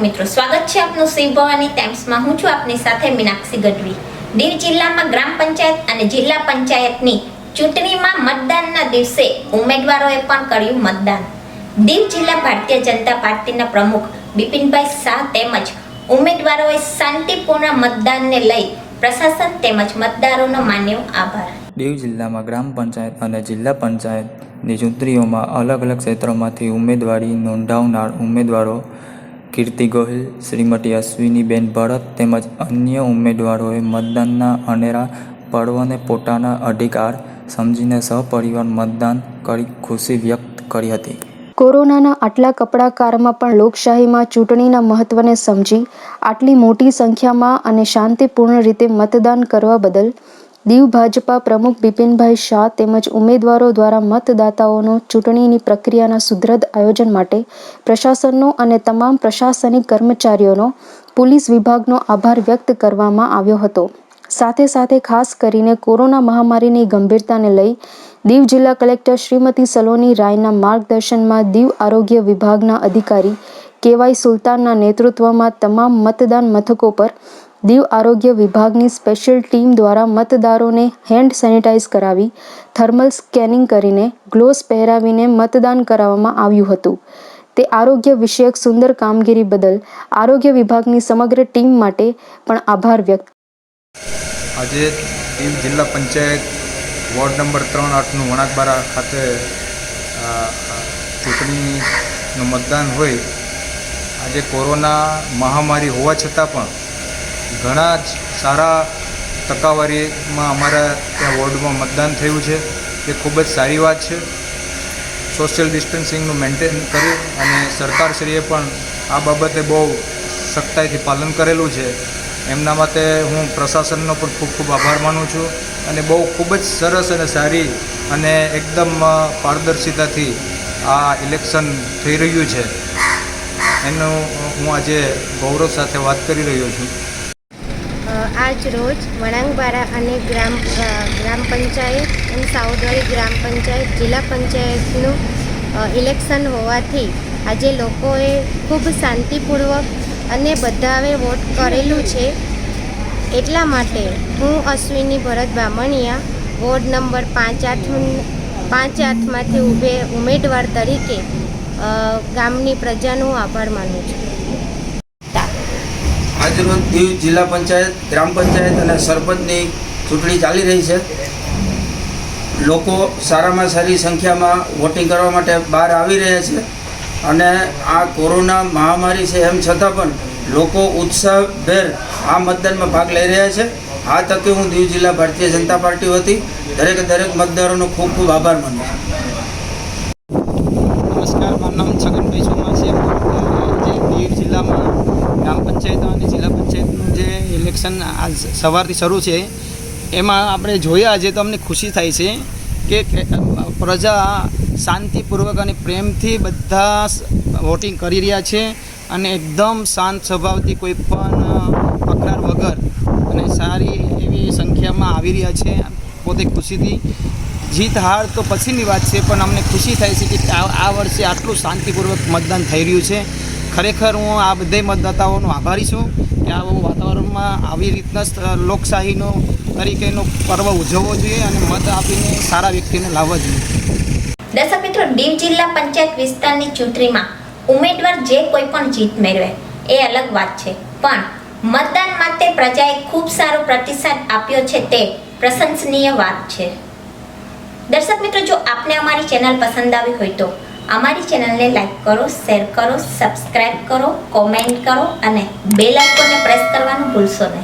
દર્શક મિત્રો, સ્વાગત છે આપનું શિવ ભવાની ટાઈમ્સમાં. હું છું આપની સાથે મીનાક્ષી ગઢવી. દીવ જિલ્લામાં ગ્રામ પંચાયત અને જિલ્લા પંચાયતની ચૂંટણીમાં મતદાનના દિવસે ઉમેદવારોએ પણ કર્યું મતદાન. દીવ જિલ્લા ભારતીય જનતા પાર્ટીના પ્રમુખ બિપિનભાઈ શાહ તેમજ ઉમેદવારોએ શાંતિપૂર્ણ મતદાનને લઈ પ્રશાસન તેમજ મતદારોનો માન્યો આભાર. દીવ જિલ્લામાં ગ્રામ પંચાયત અને જિલ્લા પંચાયતની ચૂંટણીઓમાં અલગ અલગ ક્ષેત્રોમાંથી ઉમેદવારી નોંધાવનાર ઉમેદવારો કીર્તિ ગોહિલ, શ્રીમતી અશ્વિનીબેન ભરત તેમજ અન્ય ઉમેદવારોએ મતદાનના અનેરા પર્વને પોતાના અધિકાર સમજીને સહપરિવાર મતદાન કરી ખુશી વ્યક્ત કરી હતી. કોરોનાના આટલા કપડાકારમાં પણ લોકશાહીમાં ચૂંટણીના મહત્વને સમજી, આટલી મોટી સંખ્યામાં અને શાંતિપૂર્ણ રીતે મતદાન કરવા બદલ દીવ ભાજપા પ્રમુખ બિપિનભાઈ શાહ તેમજ ઉમેદવારો દ્વારા મતદાતાઓનો ચૂંટણીની પ્રક્રિયાના સુદ્રઢ આયોજન માટે પ્રશાસનનો અને તમામ પ્રશાસનિક કર્મચારીઓનો, પોલીસ વિભાગનો આભાર વ્યક્ત કરવામાં આવ્યો હતો. સાથે સાથે ખાસ કરીને કોરોના મહામારીની ગંભીરતાને લઈ દીવ જિલ્લા કલેક્ટર શ્રીમતી સલોની રાયના માર્ગદર્શનમાં દીવ આરોગ્ય વિભાગના અધિકારી કેવાય સુલતાનના નેતૃત્વમાં તમામ મતદાન મથકો પર દીવ આરોગ્ય વિભાગની સ્પેશિયલ ટીમ દ્વારા મતદારોને હેન્ડ સેનિટાઈઝ કરાવી, થર્મલ સ્કેનિંગ કરીને ગ્લોવ્સ પહેરાવીને મતદાન કરાવવામાં આવ્યું હતું. તે આરોગ્ય વિષયક સુંદર કામગીરી બદલ આરોગ્ય વિભાગની સમગ્ર ટીમ માટે પણ આભાર વ્યક્ત આજે દીવ જિલ્લા પંચાયત વોર્ડ નંબર ત્રણ આઠનું વણાકબારા ખાતે ચૂંટણીનું મતદાન હોય. આજે કોરોના મહામારી હોવા છતાં પણ ઘણા જ સારા ટકાવારીમાં અમારા ત્યાં વોર્ડમાં મતદાન થયું છે. એ ખૂબ જ સારી વાત છે. સોશિયલ ડિસ્ટન્સિંગનું મેન્ટેન કરી અને સરકારશ્રીએ પણ આ બાબતે બહુ સખ્તાઈથી પાલન કરેલું છે. એમના માટે હું પ્રશાસનનો પણ ખૂબ ખૂબ આભાર માનું છું અને બહુ ખૂબ જ સરસ અને સારી અને એકદમ પારદર્શિતાથી આ ઇલેક્શન થઈ રહ્યું છે. એનું હું આજે ગૌરવ સાથે વાત કરી રહ્યો છું. આજ રોજ વણાંગબારા અને ગ્રામ ગ્રામ પંચાયત અને સાઉદવાડી ગ્રામ પંચાયત, જિલ્લા પંચાયતનું ઇલેક્શન હોવાથી આજે લોકોએ ખૂબ શાંતિપૂર્વક અને બધાએ વોટ કરેલું છે. એટલા માટે હું અશ્વિની ભરત બામણિયા વોર્ડ નંબર પાંચ આઠ પાંચ આઠમાંથી ઉભે ઉમેદવાર તરીકે ગામની પ્રજાનો આભાર માનું છું. આજરોજ દીવ જિલ્લા પંચાયત, ગ્રામ પંચાયત અને સરપંચની ચૂંટણી ચાલી રહી છે. લોકો સારામાં સારી સંખ્યામાં વોટિંગ કરવા માટે બહાર આવી રહ્યા છે અને આ કોરોના મહામારી છે એમ છતાં પણ લોકો ઉત્સાહભેર આ મતદાનમાં ભાગ લઈ રહ્યા છે. આ તકે હું દીવ જિલ્લા ભારતીય જનતા પાર્ટી વતી દરેકે દરેક મતદારોનો ખૂબ ખૂબ આભાર માનું છું. નમસ્કાર, મારું નામ છગનભાઈ સોમા છે. જે દીવ જિલ્લામાં ગ્રામ પંચાયત અને જિલ્લા પંચાયતનું જે ઇલેક્શન આજ સવારથી શરૂ છે, એમાં આપણે જોયા આજે તો અમને ખુશી થાય છે કે પ્રજા શાંતિપૂર્વક અને પ્રેમથી બધા વોટિંગ કરી રહ્યા છે અને એકદમ શાંત સ્વભાવથી કોઈ પણ તકરાર વગર અને સારી એવી સંખ્યામાં આવી રહ્યા છે. પોતે ખુશીથી જીત હાર તો પછીની વાત છે, પણ અમને ખુશી થાય છે કે આ વર્ષે આટલું શાંતિપૂર્વક મતદાન થઈ રહ્યું છે. ખરેખર હું આ બધે મતદાતાઓનો આભારી છું કે આવું વાતાવરણમાં આવી રીતના લોકશાહીનો તરીકેનો પર્વ ઉજવવો જોઈએ અને મત આપીને સારા વ્યક્તિને લાવવા જોઈએ. દર્શક મિત્રો, દીવ જિલ્લા પંચાયત વિસ્તારની ચૂંટણીમાં ઉમેદવાર જે કોઈ પણ જીત મેળવે એ અલગ વાત છે. પણ મતદાન માટે પ્રજાએ ખૂબ સારો પ્રતિસાદ આપ્યો છે તે પ્રશંસનીય વાત છે. દર્શક મિત્રો, જો આપને અમારી ચેનલ પસંદ આવી હોય તો અમારી ચેનલને લાઈક કરો, શેર કરો સબસ્ક્રાઈબ કરો, કોમેન્ટ કરો અને બેલ આઇકોનને પ્રેસ કરવાનું ભૂલશો નહીં.